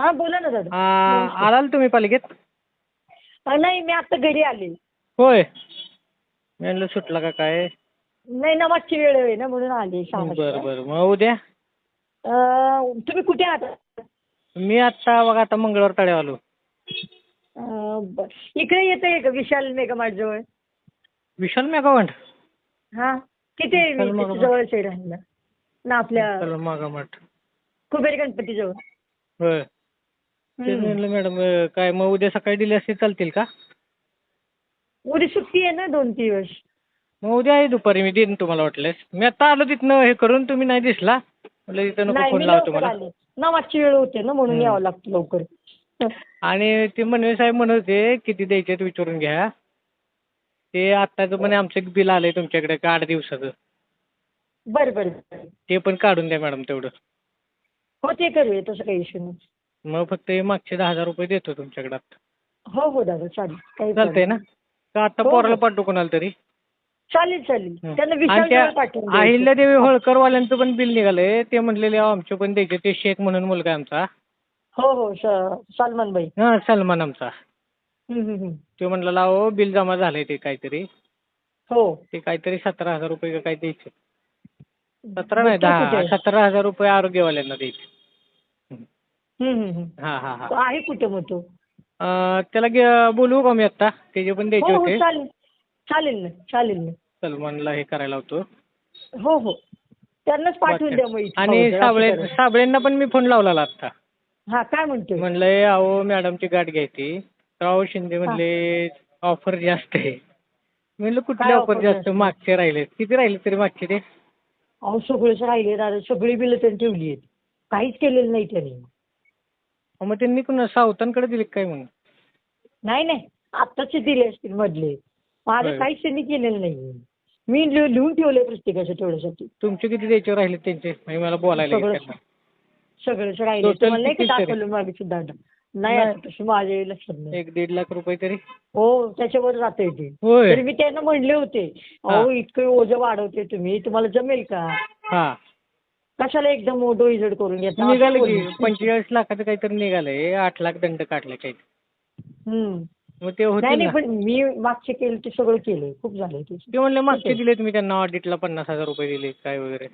हा बोला ना दादा. आ, आलाल तुम्ही पालिकेत अ, नाही मी आता घरी आले. होय. मी म्हणलं सुटला का काय? नाही ना मागची वेळ आहे ना म्हणून आले सहा बरं वाजता. बरं मग उद्या? अ, तुम्ही कुठे आहात? मी आत्ता बघा आता मंगळवार तळे आलो. अ, इकडे येत आहे का विशाल मेगामार्ट जवळ विशाल मेगावंट हा किती आहे विशाल मी मेगामार्ट. जवळच आहे राहायला. ना आपल्या चला मागामठ कुबेर गणपती जवळ होय. तेच म्हणलं मॅडम काय मग उद्या सकाळी दिली असते चालतील का? उद्या सुट्टी आहे ना दोन दिवस मग उद्या आहे दुपारी मी देईन तुम्हाला वाटल्यास मी आता आलो तिथनं हे करून तुम्ही नाही दिसला? म्हटलं तिथं नको नाही फोन मी लावा लवकर तुम्हाला. आले. ना मागची वेळ होते ना म्हणून. यावं लागतं लवकर. आणि ते मनवे साहेब म्हणत होते किती द्यायचे विचारून घ्या. ते आत्ताचं म्हणे आमचं एक बिल आलंय तुमच्याकडे का आठ दिवसाचं. बरं बरं बरं. ते पण काढून द्या मॅडम तेवढं. हो ते करूया तसं काही इश्यू नाही. मग फक्त हे मागचे दहा हजार रुपये देतो तुमच्याकडे आता. हो हो दादा चालेल. काही चालतंय ना? का आता हो, पोराला हो. पाठवू कोणाला तरी? चालेल चालेल. हं. त्यांना आणि विशाल त्या जवळ पाठवून द्यायचं. अहिल्यादेवी होळकरवाल्यांचं पण बिल निघालंय. ते म्हणलेले अहो, आमचे पण द्यायचे. ते शेख म्हणून मुलगा आहे आमचा. हो हो स- सलमान भाई. हां सलमान आमचा. हं, हं, हं. ते म्हणलं लाव बिल जमा झालंय ते काहीतरी. हो. ते काहीतरी सतरा हजार रुपये का काय द्यायचे? सतरा नाही तो दहा? सतरा हजार रुपये आरोग्यवाल्यांना द्यायचे. हं, हं, हं. हां हां. हां आहे कुठे मग तो? त्याला गे- बोलवू का मी आत्ता? त्याचे पण द्यायचे हो हो होते. चालेल. चालेल ना चालेल ना. सलमानला हे करायला होतो हो हो. त्यांनाच पाठवून द्या मग इथं. आणि हो, साबळे. साबळेंना पण मी फोन लावलेला आत्ता. हा काय म्हणतोय? म्हणलंय अहो मॅडमची गाठ घ्यायची. तर अहो शिंदे म्हणले ऑफर जास्त आहे. म्हणलं कुठली काय ऑफर जास्त? जास्त? मागचे राहिले. किती राहिले तरी मागचे ते? अहो सगळेच राहिले दादा. सगळी बिलं त्यांनी ठेवली आहेत. काहीच केलेलं नाही त्यांनी. मग त्यांनी कुणा सावतांकडे दिले काय म्हणून? नाही नाही. आत्ताचे दिले असतील मधले. माझं होय. काहीच त्यांनी केलेलं नाही मी लिह- लिहून ठेवले प्रत्येकाच्या तेवढ्यासाठी. तुमचे किती द्यायचे राहिले त्यांचे? म्हणजे मला बोलायला सगळं येईल त्यांना. सगळेच राहिले. Total तुम्हाला नाही का किती तरी? दाखवलं मागे सुद्धा. नाही नाही. आता तसं माझ्या लक्षात नाही. एक दीड लाख रुपये तरी? हो त्याच्यावर जाते ते. होय. तरी मी त्यांना म्हणले होते अहो इतकं ओझं वाढवते तुम्ही. तुम्हाला जमेल का? हा. कशाला एकदम डोईजड करून घेता? असं निघालं की बोलले. पंचेचाळीस लाखाचं काहीतरी निघालंय. आठ लाख दंड काढले काही. हम्म. मग ते नाही होते नाही पण मी मागचे केलं ते सगळं केलंय. खूप झालंय ते. ते म्हणले मागचे. दिले तुम्ही त्यांना ऑडिटला पन्नास हजार रुपये दिले काय वगैरे.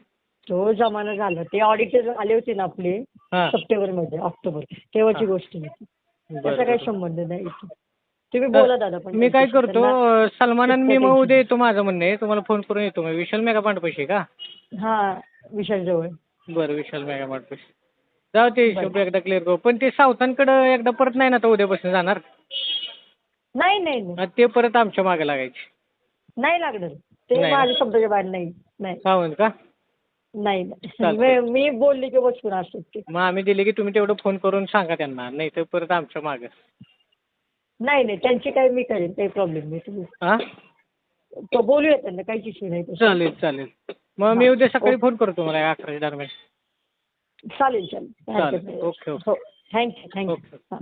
तो जमाना झाला. ते ऑडिटर आले होते ना आपले हा. सप्टेंबरमध्ये ऑक्टोबर. तेव्हाची. गोष्ट होती. त्याचा काही बरं. संबंध नाही इथे. तुम्ही बोला दादा पण मी काय करतो त्यांना- सलमान आणि मी मग. उद्या येतो माझं म्हणणं आहे. तुम्हाला फोन करून येतो. मग विशाल मेगा पैसे का? हा. विशाल जवळ. बरं विशाल मेगा पांड पैसे जाऊ ते. हिशोब एकदा क्लिअर करू. पण ते सावतांकडं एकदा परत नाही ना तर उद्यापासून जाणार? नाही नाही नाही. आणि ते परत आमच्या मागे लागायचे. नाही लागणार. ते नाही. माझ्या शब्दाच्या बाहेर नाही. नाही. का म्हणत का? नाही नाही. चालतंय. मी- मी बोलले की बसून असतात ते मग आम्ही दिले की तुम्ही तेवढं फोन करून सांगा त्यांना. नाही तर परत आमच्या मागे. नाही नाही. त्यांची काही मी करेन. काही प्रॉब्लेम नाही. तुम्ही हा? तो बोलूया त्यांना. काहीच इश्यू नाही. तसं. चालेल चालेल. मग मी. उद्या सकाळी. फोन करतो मला अकराच्या दरम्यान चालेल चालेल चालेल. Okay, okay. हो thank you thank you okay. हां